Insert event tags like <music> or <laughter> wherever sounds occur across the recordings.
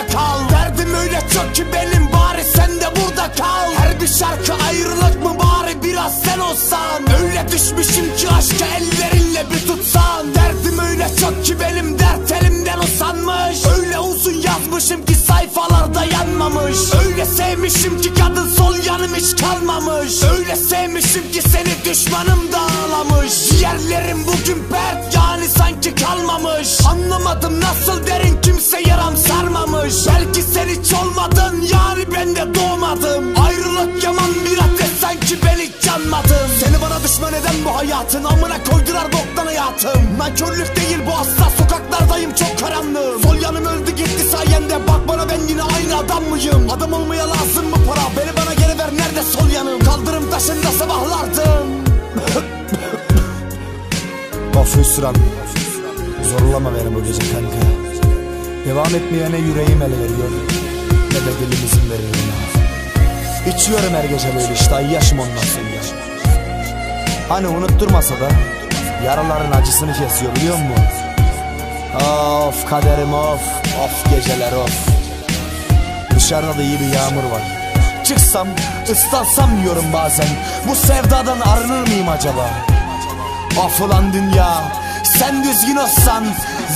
öyle kal. Derdim öyle çok ki benim bari sen de burada kal. Her bir şarkı ayrılık mı bari biraz sen olsan? Öyle düşmüşüm ki aşkı ellerinle bir tutsan. Derdim öyle çok ki benim dert elimden usanmış. Öyle uzun yazmışım ki sayfalarda yanmamış. Öyle sevmişim ki kadın sol yanım hiç kalmamış. Öyle sevmişim ki seni düşmanım da ağlamış Ciğerlerim bugün pert yani sanki kalmamış. Anlamadım nasıl hayatın amına koydular boktan hayatım. Nankörlük değil bu asla sokaklardayım çok karanlığım. Sol yanım öldü gitti sayende. Bak bana ben yine aynı adam mıyım? Adam olmaya lazım mı para? Beni bana geri ver nerede sol yanım? Kaldırım taşında sabahlardım. <laughs> Of Hüsran Zorlama beni bu gece kanka. Devam etmeyene yüreğim el veriyor. Ne de dilim izin veriyor ya İçiyorum her gece böyle işte ay yaşım ondan sonra Hani unutturmasa da Yaraların acısını kesiyor biliyor musun? Of kaderim of. Of geceler of. Dışarıda da iyi bir yağmur var. Çıksam ıslansam diyorum bazen. Bu sevdadan arınır mıyım acaba? Of ulan dünya Sen düzgün olsan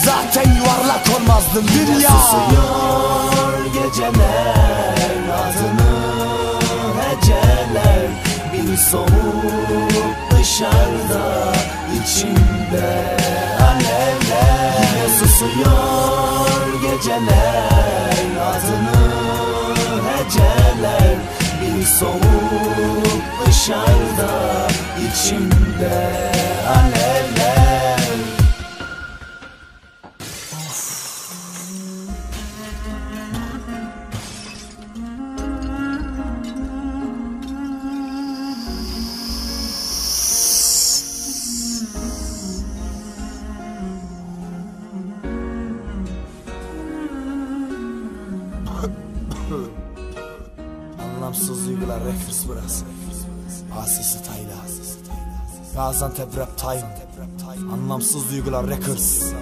Zaten yuvarlak olmazdın dünya. Susuyor geceler adını heceler. Bir soğuk içimde alevler Yine susuyor geceler. Adını heceler Bir soğuk dışarıda içimde. Alevler Anlamsız duygular Records burası. Asisi Tayla. Gaziantep Rap Time. Anlamsız duygular Records.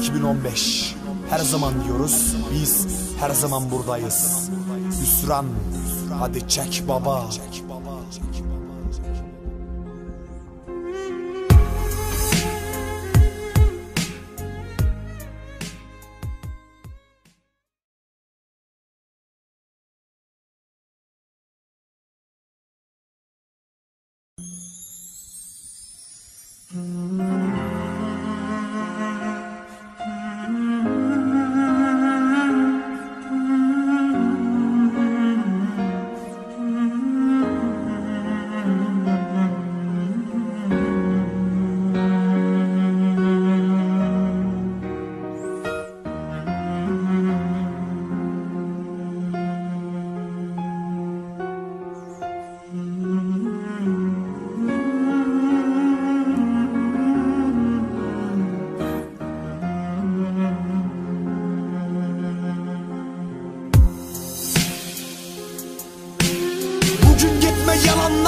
2015 Her zaman diyoruz Biz her zaman buradayız. Hüsran. Hadi çek baba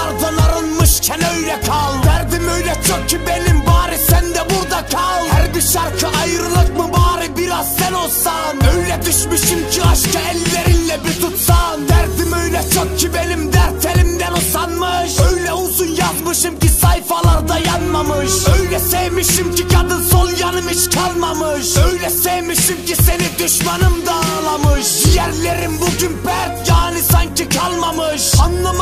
yalanlardan arınmışken öyle kal. Derdim öyle çok ki benim bari sen de burada kal. Her bir şarkı ayrılık mı bari biraz sen olsan? Öyle düşmüşüm ki aşkı ellerinle bir tutsan. Derdim öyle çok ki benim dert elimden usanmış. Öyle uzun yazmışım ki sayfalarda yanmamış. Öyle sevmişim ki kadın sol yanım hiç kalmamış. Öyle sevmişim ki seni düşmanım da ağlamış. Ciğerlerim bugün pert yani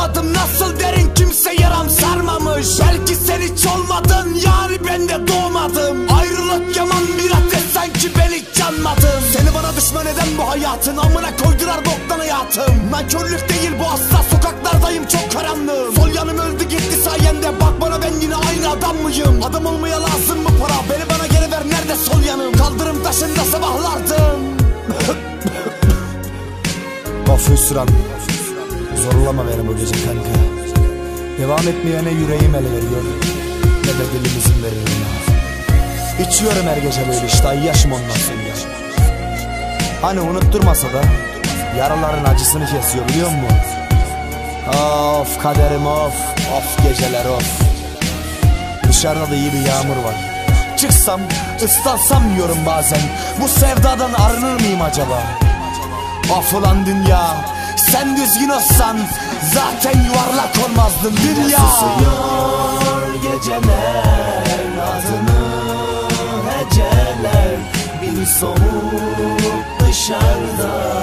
Anlamadım nasıl derin kimse yaram sarmamış. Belki sen hiç olmadın yani ben de doğmadım. Ayrılık yaman bir ateş sanki ben hiç yanmadım Seni bana düşman eden bu hayatın amına koydular boktan hayatım. Nankörlük değil bu asla sokaklardayım çok karanlığım. Sol yanım öldü gitti sayende bak bana ben yine aynı adam mıyım? Adam olmaya lazım mı para? Beni bana geri ver nerede sol yanım? Kaldırım taşında sabahlardım. <laughs> Of Hüsran Zorlama beni bu gece kanka. Devam etmeyene yüreğim el veriyor. Ne de dilim izin veriyor ya İçiyorum her gece böyle işte yaşım ondan sonra. Hani unutturmasa da Yaraların acısını kesiyor biliyor musun? Of kaderim of. Of geceler of. Dışarıda da iyi bir yağmur var. Çıksam ıslansam diyorum bazen. Bu sevdadan arınır mıyım acaba? Of ulan dünya Sen düzgün olsan Zaten yuvarlak olmazdın dünya Susuyor geceler adını heceler. Bir soğuk dışarıda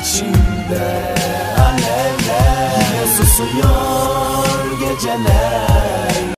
içimde alevler Yine susuyor geceler